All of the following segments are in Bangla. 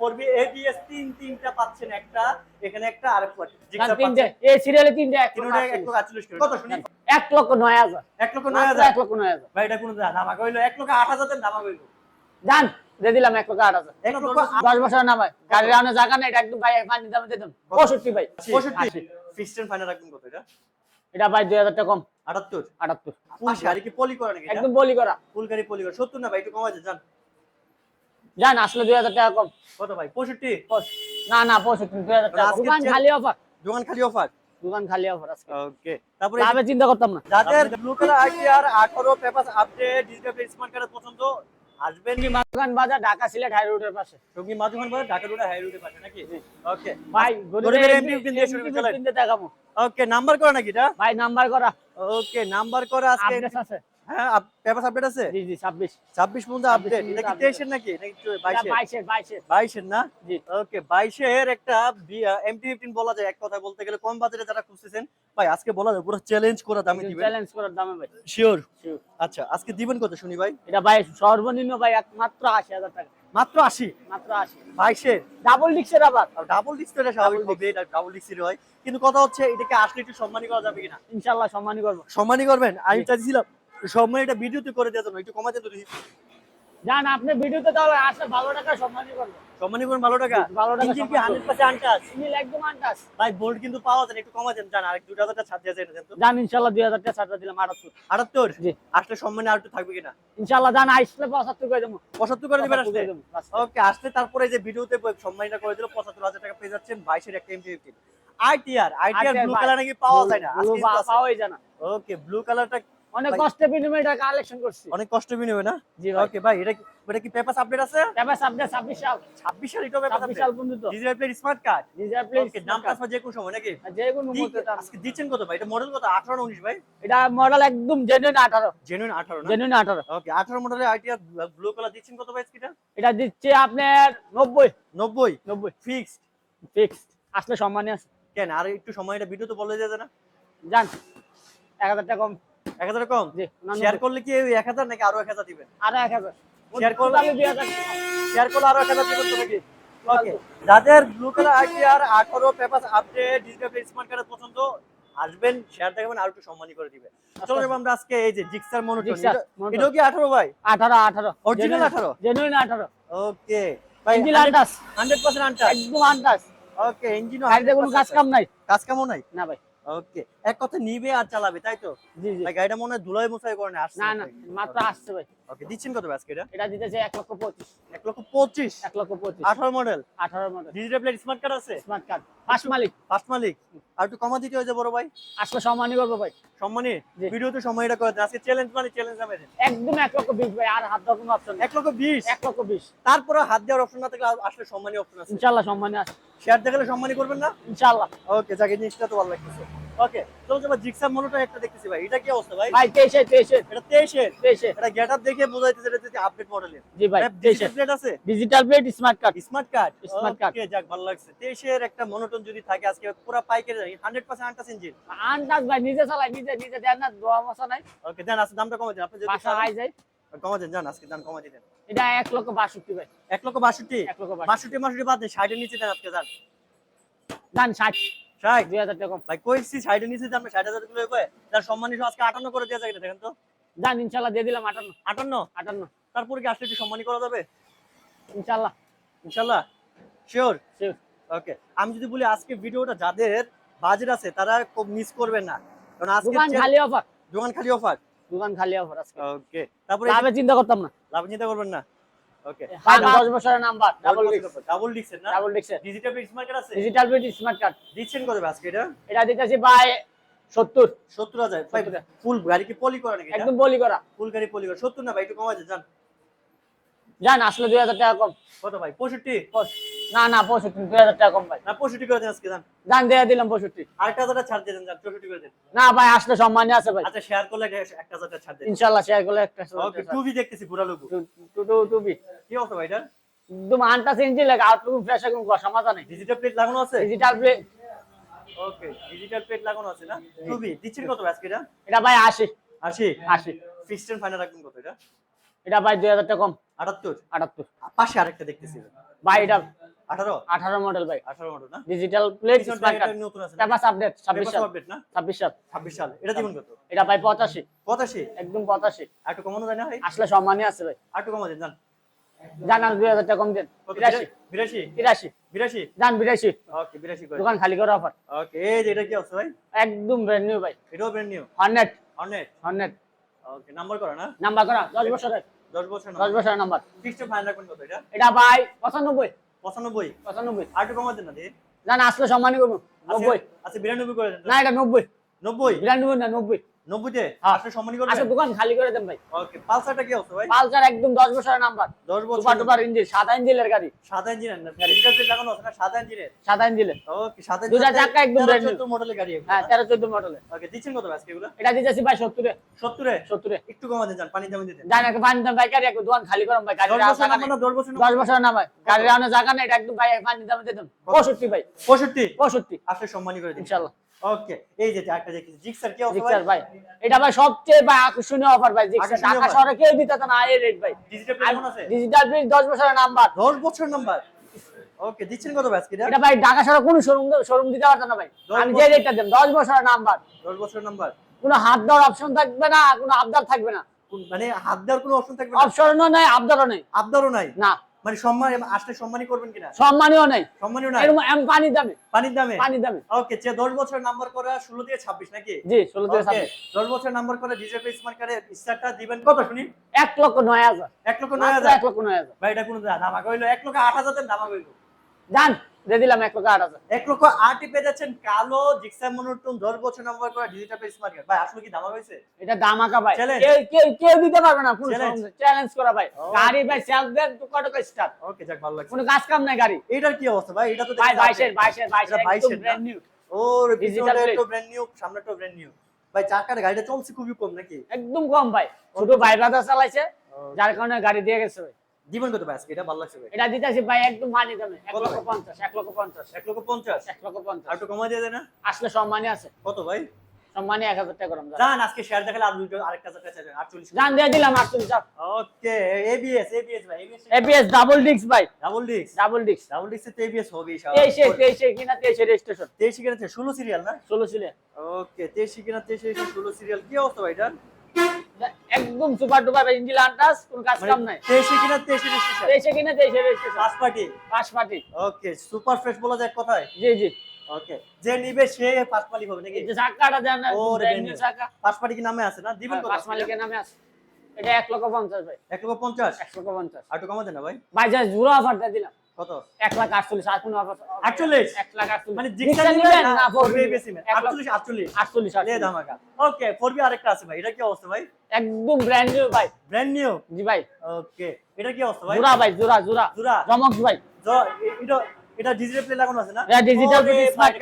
4B বছর না ভাই গাড়ি এটা ফাইনাল রাখবেন কত দুই হাজার টাকা কম। আটাত্তর? আটাত্তর। গাড়ি কি পলি করা নাকি একদম পলি করা। ফুল পলি করা। সত্তর না ভাই একটু কমা যায় জান। আসলে দুই হাজার টাকা কম। কত ভাই? পঁয়ষট্টি? না না পঁয়ষট্টি দুই হাজার টাকা। দোকান খালি অফার দোকান খালি অফার দোকান খালি অফার আজকে। ওকে তারপরে এই চিন্তা করতাম না। যাদের blue colour ITR 18 paper update digital smart card পছন্দ আসবেন কি দোকান বাজার ঢাকা সিলেট হাই রোডের পাশে। সঙ্গী ঢাকা হাই পাশে নাকি? ওকে ভাই গরিবের গরিবের এমপি কিনতে শুরু করলেন। দেখাবো। ওকে নাম্বার করা নাকি এটা? ভাই নাম্বার করা। ওকে নাম্বার করা আজকে। আছে। হ্যাঁ পেপার আপডেট আছে? জি জি ছাব্বিশ। 26 পর্যন্ত আপডেট এটা কি 23 এর নাকি? নাকি 22 এর বাইশের? বাইশের 22 এর না? জি। ওকে 22 এর একটা এমটি 15 বলা যায় এক কথা বলতে গেলে। কম বাজারে যারা খুঁজতেছেন ভাই আজকে বলা যায় পুরো চ্যালেঞ্জ করে দামে দিবেন। চ্যালেঞ্জ করার দামে ভাই। শিওর আচ্ছা আজকে দিবেন কত শুনি ভাই? এটা ভাই সর্বনিম্ন ভাই মাত্র আশি হাজার টাকা। মাত্র 80 মাত্র আশি। 22 ডাবল ডিক্সের আবার। ডাবল স্বাভাবিক হবে এটা ডাবল হয়। কিন্তু কথা হচ্ছে এটাকে আসলে একটু সম্মানী করা যাবে কিনা? ইনশাল্লাহ সম্মানই করব। সম্মানী করবেন? আমি চাইছিলাম সম্মান এটা ভিডিওতে করে জন্য একটু কমাতে তো। জান আপনি ভিডিওতে তাহলে আসলে ভালো টাকা সম্মানই করব সম্মানী করবেন ভালো টাকা? ভালো টাকা ইঞ্জিন কি সম্মান 100% আনটাচ মিল একদম আন্টাস ভাই বোল্ট কিন্তু পাওয়া যায় একটু কমা দেন জান আরেক 2000 টাকা ছাড় দিয়ে তো জান দুই হাজার টাকা ছাড়টা দিলাম আটাত্তর। 78 জি। আসলে সম্মানী আর একটু থাকবে কিনা? ইনশাল্লাহ জান আসলে পঁচাত্তর করে দেবো। 75 করে দিবেন আসলে? ওকে আসলে তারপরে যে ভিডিওতে সম্মানীটা করে দিল 75000 টাকা পেয়ে যাচ্ছেন 22 এর একটা 15 আইটিআর আইটিআর ব্লু কালার নাকি পাওয়া যায় না? আজকে পাওয়াই যায় না। ওকে ব্লু কালারটা অনেক ভাই- কষ্টে বিনিময়ে এটা কালেকশন করছি। অনেক কষ্ট বিনিময় না? জি ওকে ভাই এটা কি এটা কি পেপারস আপডেট আছে? তবে সামনে ছাব্বিশ সাল। 26 সাল ইটো পেপার সাল পর্যন্ত। Plate smart card place okay নাম যে কোনো সময় নাকি? যে কোনো মুহূর্তে আজকে দিচ্ছেন কত ভাই? এটা মডেল কত? 18 না 19 ভাই? এটা মডেল একদম জেনুইন আঠারো। জেনুইন 18 না? জেনুইন আঠারো। ওকে 18 মডেলের আইটিআর ব্লু কালার দিচ্ছেন কত ভাই এটা? এটা দিচ্ছে আপনার নব্বই। 90 নব্বই। ফিক্সড ফিক্সড আসলে সম্মানই আছে। কেন? আর একটু সময়টা ভিডিওতে বলে দেওয়া না? জান এক হাজার টাকা কম। 1000 কম? শেয়ার করলে কি ওই 1000 নাকি আরও 1000 দিবেন? আরও এক হাজার। শেয়ার করলে টোটালি দুই হাজার শেয়ার করলে আরও 1000 দিবেন তো নাকি? ওকে যাদের blue colour ITR 18 paper update digital smart card পছন্দ আসবেন শেয়ার দেখাবেন আর একটু সম্মানী করে দিবে চলো যাব আমরা আজকে এই যে জিক্সার মনোটন Gixxer কি 18 ভাই? আঠারো আঠারো। Original 18? জেনুইন আঠারো। ওকে ভাই ইঞ্জিন আন্টাস 100% আনটাচ একদম আন্টাস ওকে ইঞ্জিন গাড়িতে কোনো কাজ কাম নাই। কাজ কামও নাই? না ভাই। ওকে এক কথা নিবে আর চালাবে তাই তো? জি জি। ভাই গাড়িটা মনে হয় ধুলাই মোছাই করে না আসছে। না না মাত্র আসছে ভাই। ওকে দিচ্ছেন কত আজকে এটা? এটা দিতেছে এক লক্ষ পঁচিশ। এক লক্ষ পঁচিশ? এক লক্ষ পঁচিশ। আঠারো মডেল আঠারো model digital plate smart card আছে? স্মার্ট কার্ড ফার্স্ট মালিক। ফার্স্ট মালিক। আর একটু কমা দিতে হয়েছে বড় ভাই? আসলে সম্মানই করব ভাই। সম্মানী। ভিডিওতে সময়টা করে আজকে চ্যালেঞ্জ মানে চ্যালেঞ্জ হবে একদম এক লক্ষ বিশ ভাই আর হাত দেওয়ার কোনো অপশন এক লক্ষ বিশ? এক লক্ষ বিশ। তারপরে হাত দেওয়ার অপশন না থাকলে আসলে সম্মানী অপশন আছে। ইনশাল্লাহ সম্মানই আছে। শেয়ার দেখালে সম্মানী করবেন না? ইনশাল্লাহ ওকে যাকে জিনিসটা তো ভালো লাগতেছে। ওকে চলো যাব জিক্সার মনোটা একটা দেখতেছি ভাই। এটা কি অবস্থা ভাই? ভাই তেইশে তেইশে এটা তেইশের তেইশে এটা গেট আপ দেখে বোঝাইতেছে এটা যদি আপডেট মডেলের জি ভাই তেইশে প্লেট আছে? Digital plate smart card smart card Smart card। Okay যাক ভালো লাগছে। তেইশের একটা মনোটন যদি থাকে আজকে পুরো পাইকারি হান্ড্রেড পার্সেন্ট আন্টাস ইঞ্জিন আন্দাজ ভাই নিজে চালাই নিজে নিজে দেন না দোয়া মশা নাই। ওকে দেন আজকে দামটা কমে দেন। আপনি যদি বাসা আই যায়। কমা দেন জান আজকে দাম কমা দিতেন এটা এক লক্ষ বাষট্টি ভাই। এক লক্ষ বাষট্টি? এক লক্ষ বাষট্টি। বাষট্টি মাষট্টি বাদ দেন ষাটের নিচে দেন আজকে যান। দান ষাট। ষাট। দুই হাজার টাকা ভাই কইছি ষাটের নিচে দাম ষাট হাজার কিলো কয়ে তার সম্মানী আজকে আটান্ন করে দেওয়া যায় দেখেন তো। দান ইনশাল্লাহ দিয়ে দিলাম আটান্ন। আটান্ন? আটান্ন। তারপরে কি আসলে একটু সম্মানী করা যাবে? ইনশাল্লাহ। ইনশাল্লাহ? শিওর. ওকে আমি যদি বলি আজকে ভিডিওটা যাদের বাজেট আছে তারা খুব মিস করবেন না। কারণ আজকে দোকান খালি অফার দোকান খালি অফার দোকান খালি অফার আজকে। ওকে তারপরে লাভে চিন্তা করতাম না। লাভ চিন্তা করবেন না? ওকে ভাই দশ বছরের নাম্বার ডাবল ডাবল ডিক্সের না? ডাবল ডিক্সের ডিজিটাল স্মার্ট কার্ড আছে? ডিজিটাল প্লেট স্মার্ট কার্ড দিচ্ছেন কত আজকে এটা? এটা দিতেছি ভাই সত্তর। সত্তর হাজার? 70,000 ফুল গাড়ি কি পলি করা নাকি একদম বলি করা। ফুল গাড়ি পলি করা। না ভাই একটু কমা যান। জান আসলে দুই হাজার টাকা কম। কত ভাই? পঁয়ষট্টি। না না পঁয়ষট্টি দুই হাজার টাকা কম ভাই। না পঁয়ষট্টি করে দেন আজকে দান। দিয়ে দিলাম পঁয়ষট্টি। আরেকটা হাজার ছাড় দিয়ে দেন চৌষট্টি করে দেন। না ভাই আসলে সম্মানই আছে ভাই। আচ্ছা শেয়ার করলে একটা হাজার ছাড় দেন। ইনশাল্লাহ শেয়ার করলে একটা ওকে টুবি দেখতেছি পুরা লোক টুবি কি অবস্থা ভাই এটা? একদম আনটাস ইঞ্জিন লাগে আউটলুক ফ্রেশ একদম সমাধান নেই। ডিজিটাল প্লেট লাগানো আছে? Digital plate okay digital plate লাগানো আছে না? টুবি দিচ্ছেন কত আজকে এটা? এটা ভাই আশি। আশি? আশি। ফিক্সড এন্ড ফাইনাল রাখবেন কত এটা? এটা ভাই দুই হাজার টাকা কম। আটাত্তর? আটাত্তর। পাশে আরেকটা দেখতেছি। ভাই এটা আঠারো? আঠারো মডেল ভাই। আঠারো মডেল না? ডিজিটাল প্লেট স্মার্ট এটা নতুন আছে পেপার আপডেট ছাব্বিশ সাল। আপডেট না? ছাব্বিশ সাল। ছাব্বিশ সাল। এটা দিবেন কত? এটা ভাই পঁচাশি। পঁচাশি? একদম পঁচাশি। আর একটু কমানো যায় না ভাই? আসলে সম্মানই আছে ভাই। আর একটু কমা দেন জান। জানান দুই হাজার টাকা কম দেন। কত? বিরাশি। বিরাশি? তিরাশি বিরাশি? যান ওকে বিরাশি করে। দোকান খালি করে অফার ওকে এই যে এটা কি আছে ভাই? একদম ব্র্যান্ড নিউ ভাই। এটাও ব্র্যান্ড নিউ হান্ড্রেড অনেক হান্ড্রেড ওকে নাম্বার করা না? নাম্বার করা। দশ বছরের। দশ বছর দশ বছরের নাম্বার ফিক্সড ফাইনাল রাখবেন কত এটা? এটা ভাই পঁচানব্বই। পঁচানব্বই। পঁচানব্বই। আর একটু কমা দেন না দিয়ে জান আসলে সম্মানই করব। নব্বই। আচ্ছা বিরানব্বই করে দেন না এটা নব্বই। নব্বই? বিরানব্বই না নব্বই। হ্যাঁ। আসলে সম্মানী আচ্ছা দোকান খালি করে দেন ভাই। ওকে পালসারটা কি অবস্থা ভাই? পালসার একদম দশ বছরের নাম্বার দশ বছর সুপার টুপার ইঞ্জিন সাদা ইঞ্জিনের গাড়ি। সাদা ইঞ্জিনের না ডিজিটাল প্লেট লাগানো আছে না? সাদা ইঞ্জিনের সাদা ইঞ্জিনের ওকে সাদা দুটা চাকা একদম brand new। চোদ্দ মডেলের গাড়ি হ্যাঁ তেরো চোদ্দ মডেলের ওকে দিচ্ছেন কত আজকে এগুলো? এটা দিতেছি ভাই সত্তরে। সত্তরে? সত্তরে। একটু কমা যান পানি দামে দিতেন জান একটা পানি দাম ভাই গাড়ি দোকান খালি করুন ভাই বছর না বছর না ভাই জায়গা নেই এটা একদম ভাই পানি দামে আসলে সম্মানী করে দিন। ওকে এই যে একটা দেখি জিক্সার কি অবস্থা জিক্সার ভাই? এটা ভাই সবচেয়ে ভাই আকর্ষণীয় অফার ভাই জিক্সার ঢাকা শহরে কেউ দিতে না এই রেট ভাই। ডিজিটাল আছে? প্রিন্ট দশ বছরের নাম্বার দশ বছর নাম্বার ওকে দিচ্ছেন কত আজকে এটা? ভাই ঢাকা শহরে কোনো শোরুম শোরুম দিতে পারতো না ভাই। আমি যে। রেটটা দেন দশ বছরের নাম্বার দশ বছর নাম্বার কোনো হাত দেওয়ার অপশন থাকবে না কোনো আবদার থাকবে না। মানে হাত দেওয়ার কোনো অপশন থাকবে না? অপশনও নেই আবদারও নেই। আবদারও নাই? না। মানে সম্মান আসলে সম্মানই করবেন কিনা? সম্মানীয় নাই। সম্মানীয় নাই? এরকম এম পানি দামে। পানির দামে? পানির দামে। ওকে যে দশ বছর নাম্বার করা ষোলো দিয়ে ছাব্বিশ নাকি? জি ষোলো থেকে ওকে ছাব্বিশ। দশ বছর নাম্বার করে ডিজে পেস কার্ডে স্টারটা দিবেন কত শুনি? এক লক্ষ নয় হাজার। এক লক্ষ নয় মাত্র হাজার? এক লক্ষ নয় হাজার। ভাই এটা কোনো দামা? কইলো এক লক্ষ আট হাজার দামা কইলো জান দিয়ে দিলাম এক লক্ষ আট হাজার। এক লক্ষ আটই পেয়ে যাচ্ছেন কালো জিক্সার মনোটন দশ বছর নাম্বার করা ডিজিটাল কার্ড ভাই আসলে কি দামা হয়েছে? এটা ভাই। কেউ দিতে পারবে না কোনো চ্যালেঞ্জ করা ভাই। Oh. গাড়ি ভাই সেলফ দেন তো কত স্টার্ট ওকে যাক ভালো লাগছে। কোনো কাজ কাম নাই গাড়ি। এটার কি অবস্থা ভাই? এটা তো ভাই দেখছি বাইশের update। বাইশের বাইশের 22 এর না? Brand new plate। একটু ব্র্যান্ড নিউ সামনেটা ব্র্যান্ড নিউ ভাই চাকার গাড়িটা চলছে খুবই কম নাকি? একদম কম ভাই। ছোট ভাই ব্রাদার চালাইছে। যার কারণে গাড়ি দিয়ে গেছে ভাই। দিবেন কত ভাই এটা ভালো লাগছে ভাই। এটা দিতেছি ভাই একদম মানি দামে লক্ষ ভাই? পঞ্চাশ এক লক্ষ পঞ্চাশ। এক লক্ষ পঞ্চাশ? এক লক্ষ পঞ্চাশ। আর একটু কমা দিয়ে না আসলে সম্মানই আছে। কত ভাই? এক হাজার টাকা করাম জান আজকে শেয়ার দেখালে আর দুটো আরেকটা টাকা জান দিয়ে দিলাম ওকে এবিএস এবিএস ভাই এবিএস ডাবল ডিক্স ভাই। ডাবল ডিস্ক ডাবল ডিক্স ডাবল ডিস্ক তো এবিএস হবে তেইশে তেইশে কিনা তেইশে রেজিস্ট্রেশন তেইশে কিনা ষোলো সিরিয়াল না? ষোলো ছিলেন ওকে তেইশে কিনা তেইশে ষোলো সিরিয়াল কি অবস্থা ভাই এটার একদম সুপার ডুপার ইঞ্জিন আন্টাস কোন কাজ কাম নাই। তেইশে কিনা তেইশে রেজিস্ট্রেশন তেইশে কিনা তেইশে রেজিস্ট্রেশন ফার্স্ট পার্টি পাঁচ পার্টি ওকে সুপার ফ্রেশ বলা যায় কথায়? জি জি। ওকে যে নিবে সে ফার্স্ট মালিক হবে নাকি? চাকাটা দেন। চাকা। ফার্স্ট কি নামে আছে না? দিবেন কত? পাঁচ মালিকের নামে আছে। এটা এক লক্ষ পঞ্চাশ ভাই। এক লক্ষ পঞ্চাশ? এক লক্ষ পঞ্চাশ। আর একটু কমাতে না ভাই। ভাই যা জুড়ো অফার দিয়ে দিলাম। কত? এক লাখ আটচল্লিশ আর কোনো অফার আটচল্লিশ? এক লাখ আটচল্লিশ। মানে জিক্সা জিক্সা নিবেন নিবেন? না না ফোর ফোর বেশি এক লক্ষ আটচল্লিশ আটচল্লিশ। আটচল্লিশ ধামাকা। ওকে ফোর আরেকটা আছে ভাই। এটা কি অবস্থা ভাই? একদম ব্র্যান্ড নিউ ভাই। ব্র্যান্ড নিউ জি ভাই। ওকে এটা কি অবস্থা ভাই? জোড়া ভাই জোড়া জোড়া। জোড়া? জমক্স ভাই। জ- এটা এটা ডিজিটাল প্লে লাগানো আছে না?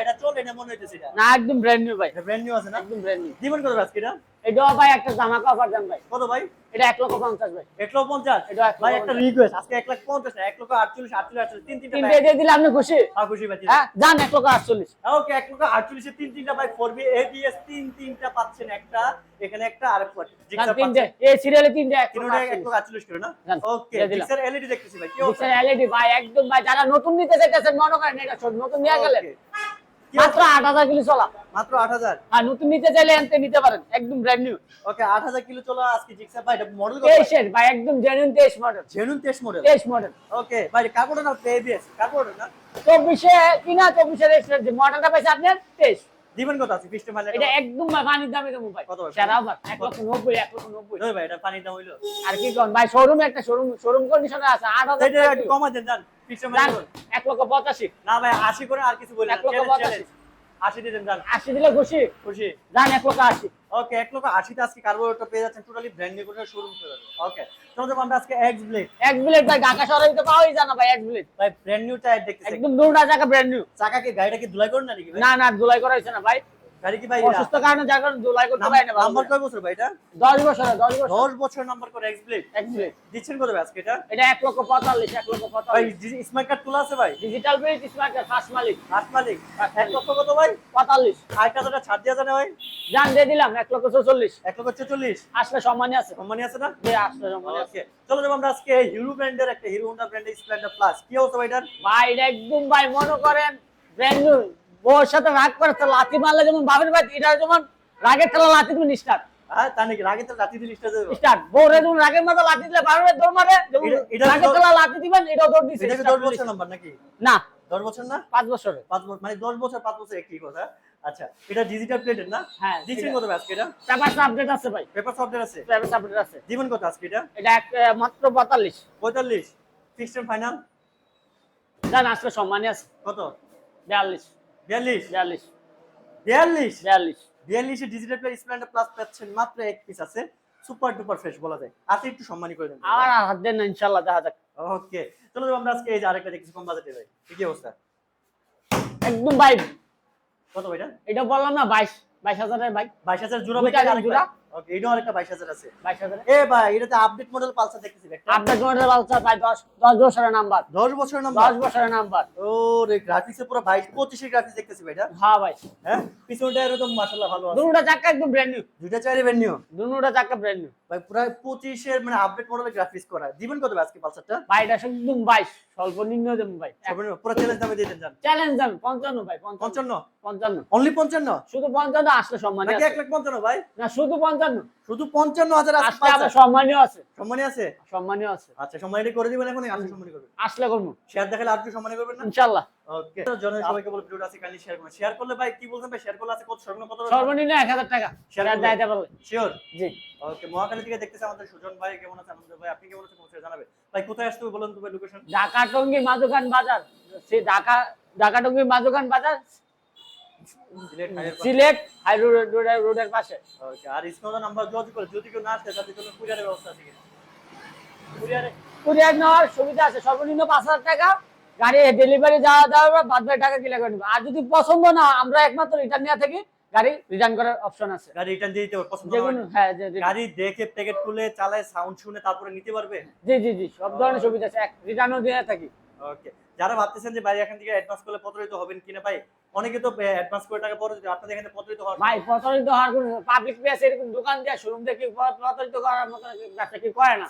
এটা চলে না মনে হইতেছে এটা। না একদম ব্র্যান্ড নিউ ভাই। ব্র্যান্ড নিউ আছে না? একদম ব্র্যান্ড নিউ দিবেন কত আজকে এটা? এটাও ভাই একটা অফার দেন ভাই। কত ভাই? এটা এক লক্ষ পঞ্চাশ ভাই। এক লক্ষ পঞ্চাশ? এটা ভাই একটা রিকোয়েস্ট আজকে এক লাখ পঞ্চাশ না এক লক্ষ আটচল্লিশ আটচল্লিশ আটচল্লিশ তিন তিনটা তিনটে দিয়ে দিলে আপনি খুশি? হ্যাঁ খুশি ভাই হ্যাঁ যান এক লক্ষ আটচল্লিশ। ওকে এক লক্ষ আটচল্লিশে তিন তিনটা ভাই ফোর বি তিন তিনটা পাচ্ছেন একটা এখানে একটা আর যান তিনটে। এই সিরিয়ালে তিনটে এক। লক্ষ আটচল্লিশ। করে না? ওকে জিক্সার এলইডি দেখতেছি ভাই জিক্সার এলইডি ভাই একদম ভাই যারা নতুন নিতে চাইতেছেন মনে করেন এটা নতুন নিয়ে গেলেন। মাত্র অবস্থা? আট হাজার কিলো চলা। মাত্র আট হাজার? নতুন নিতে চাইলে এনতে নিতে পারেন একদম ব্র্যান্ড নিউ ওকে আট হাজার কিলো চলো আজকে জিক্সা ভাই এটা মডেল তেইশের ভাই একদম জেনুইন তেইশ মডেল জেনুইন টেস্ট মডেল তেইশ মডেল ওকে ভাই কাপড় না পেবিএস কার্বোর্ড না চব্বিশে কিনা চব্বিশে রেজিস্ট্রেশন মডেলটা পাইছে আপনার তেইশ। দিবেন কত আছে? ফিস্টে মাইলে এটা একদম পানির দামে দেবো ভাই। কত ভাই? সেরা অফার এক লক্ষ নব্বই এক লক্ষ নব্বই। নয় ভাই এটা পানির দাম হইল? আর কি কোন ভাই শোরুমে একটা শোরুম শোরুম কন্ডিশনে আছে আট হাজার এটা একটু কমা দেন জান ফিস্টে যান, মাইলে এক লক্ষ পঁচাশি। না ভাই আশি করে আর কিছু বলি এক লক্ষ পঁচাশি। আশি দিলেন জান 80 দিলে খুশি? খুশি। জান এক লক্ষ আশি। ওকে 1 লক্ষ আশিতে আজকে কার্বোরেটর পেয়ে যাচ্ছেন টোটালি ব্র্যান্ড নিউ করে শোরুম চলে যাবে। ওকে চলো দেখো আমরা আজকে এক্স ব্লেড এক্স বিলেট ভাই ঢাকা শহরে তো পাওয়াই যায় ভাই এক্স ব্লেড ভাই ব্র্যান্ড নিউ টায়ার দেখতেছি। একদম নতুন চাকা ব্র্যান্ড নিউ চাকা কি গাড়িটা কি ধুলাই করেন নাকি ভাই? না না ধুলাই করা হইছে না ভাই। অসুস্থ কারণে যার কারণে ধুলাই করতে পারি না নাম্বার কয় বছর ভাই এটা? দশ বছরে দশ বছর। দশ বছর নাম্বার করে এক্স ব্লেড এক বিলেট দিচ্ছেন কত আজকে এটা? এটা এক লক্ষ পঁয়তাল্লিশ এক লক্ষ ভাই পঁয়তাল্লিশ স্মার্ট কার্ড তোলা আছে ভাই? ডিজিটাল স্মার্ট মালিক। মালিক। লক্ষ কত ভাই? পঁয়তাল্লিশ। আট হাজারটা ছাড় দেওয়া জানে ভাই? জান দিয়ে দিলাম লক্ষ চৌচল্লিশ। এক লক্ষ ছেচল্লিশ আসলে সম্মানী আছে। আছে না? আসলে সম্মানী আছে। চলো যাব আমরা আজকে হিরো ব্র্যান্ডের একটা হিরো হোন্ডা ব্র্যান্ডের স্প্লেন্ডার প্লাস কি ভাই এটার? ভাই একদম ভাই মনে করেন ব্র্যান্ড নিউ বউর সাথে রাগ করে লাথি মারলে যেমন বাবের ভাই এটা যেমন রাগের খেলা লাথি তুমি স্টার্ট হ্যাঁ না। দশ বছর না? পাঁচ বছরে পাঁচ বছর মানে দশ বছর পাঁচ বছর একই কথা। আচ্ছা এটা ডিজিটাল প্লেটের না? হ্যাঁ দিচ্ছেন কত আজকে এটা? পেপার আপডেট আছে ভাই। পেপার সফটওয়্যার আছে? আপডেট আছে। জীবন কত আজকে এটা? মাত্র ফিক্সড ফাইনাল সম্মানী আছে। কত? বিয়াল্লিশ। বিয়াল্লিশ। বিয়াল্লিশ। বিয়াল্লিশ? বিয়াল্লিশ। বিয়াল্লিশে ডিজিটাল প্লেট স্প্লেন্ডার প্লাস পাচ্ছেন মাত্র এক পিস আছে। সুপার ডুপার ফ্রেশ বলা যায়। আছে একটু সম্মানী করে দেন। আর আর হাত দেন না ইনশাল্লাহ দেখা যাক। ওকে চলো আমরা আজকে এই যে আরেকটা দেখছি কম বাজেটে ভাই। কি অবস্থা? একদম ভাই কত ভাইটা? এটা বললাম না বাইশ। বাইশ হাজারের ভাই। বাইশ হাজার জোড়া ভাই জোড়া। ওকে এটাও আরেকটা বাইশ হাজার আছে। বাইশ হাজার? এ ভাই এটাতে আপডেট মডেল পালসার দেখতেছি একটা আপনার জমাটের বাচ্চা ভাই দশ দশ বছরের নাম্বার দশ বছর নাম্বার দশ বছরের নাম্বার ও গ্রাফিক্সে পুরো বাইশ পঁচিশের গ্রাফিক্স দেখতেছি ভাইটা হ্যাঁ ভাই। হ্যাঁ? পিছনটা এরকম মাশাআল্লাহ ভালো আছে। একদম ব্র্যান্ড নিউ ব্র্যান্ড নিউ ভাই মানে আপডেট মডেলের গ্রাফিক্স করা। দিবেন কত আজকে পালসারটা? ভাই এটা একদম স্বল্প নিম্ন দেবো ভাই। সর্বনিম্ন পুরো চ্যালেঞ্জ দামে দিয়ে দেন জান চ্যালেঞ্জ দাম পঞ্চান্ন ভাই পঞ্চান্ন। পঞ্চান্ন? পঞ্চান্ন। অনলি পঞ্চান্ন? শুধু পঞ্চান্ন আসলে সম্মানী নাকি লাখ পঞ্চান্ন ভাই? না শুধু পঞ্চান্ন। শুধু পঞ্চান্ন হাজার আসলে সম্মানীয় আছে। সম্মানী আছে? সম্মানীয় আছে। আচ্ছা করে দিবেন এখন আসলে সম্মানী করবেন। আসলে করব। শেয়ার দেখালে আর কি সম্মানী করবেন না? ওকে জনের সবাইকে বলে ভিডিওটা আছে শেয়ার করুন। শেয়ার করলে ভাই কি বলছেন ভাই? শেয়ার করলে আছে কত? সর্বনিম্ন কত সর্বনিম্ন এক হাজার টাকা। শেয়ার? দিতে পারলে। শিওর জি। ওকে মহাখালী থেকে দেখতেছে আমাদের সুজন ভাই কেমন আছে? আমাদের ভাই আপনি কেমন আছেন? অবশ্যই জানাবে ভাই কোথায় আসতে হবে বলুন তো লোকেশন ঢাকা টঙ্গী মাঝুখান বাজার। সেই ঢাকা ঢাকা টঙ্গী মাঝুখান বাজার সিলেট হাই রোড রোডের পাশে। ওকে আর নাম্বার যোগাযোগ করে যদি কেউ না আসে তাদের জন্য কুরিয়ারের ব্যবস্থা আছে কুরিয়ারে কুরিয়ার নেওয়ার সুবিধা আছে সর্বনিম্ন পাঁচ হাজার টাকা। গাড়ি ডেলিভারি যাওয়া যাওয়া বাদ বাকি টাকা কিলা করে আর যদি পছন্দ না আমরা একমাত্র রিটার্ন নিয়ে থাকি গাড়ি রিটার্ন করার অপশন আছে। গাড়ি রিটার্ন দিয়ে দিতে পছন্দ হয়। গাড়ি দেখে প্যাকেট খুলে চালায় সাউন্ড শুনে তারপরে নিতে পারবে? জি জি জি সব ধরনের সুবিধা আছে। রিটার্নও দিয়ে থাকি। ওকে যারা ভাবতেছেন যে ভাই এখান থেকে অ্যাডভান্স করলে প্রতারিত হবেন কিনা ভাই অনেকে তো অ্যাডভান্স করে টাকা পরে দিতে আপনাদের এখানে প্রতারিত হওয়ার ভাই প্রতারিত হওয়ার কোনো পাবলিক প্লেস এরকম দোকান দিয়ে শোরুম দিয়ে কি প্রতারিত করার মতো ব্যবসা কি করে না?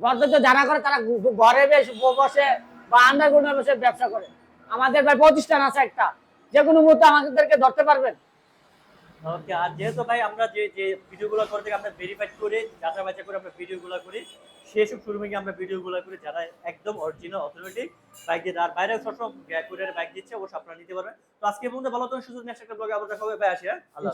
প্রতারিত যারা করে তারা ঘরে বেশ বসে বা আন্ডারগ্রাউন্ডে বসে ব্যবসা করে। আমাদের ভাই প্রতিষ্ঠান আছে একটা। যে কোনো মুহূর্তে আমাদেরকে ধরতে পারবেন। ওকে আর যেহেতু ভাই আমরা যে যে ভিডিওগুলো করে থাকি আমরা ভেরিফাইড করে যাচাই বাছাই করে আমরা ভিডিওগুলো করি। সেসব শোরুমে গিয়ে আমরা ভিডিও ভিডিওগুলো করে যারা একদম অরিজিনাল অথেন্টিক বাইক দিয়ে আর বাইরে সবসময় কুরিয়ার বাইক দিচ্ছে অবশ্যই আপনারা নিতে পারবেন। তো আজকে পর্যন্ত ভালো তো সুযোগ নেক্সট একটা ব্লগে আবার দেখা হবে। ভাই, আসি হ্যাঁ? আল্লাহ।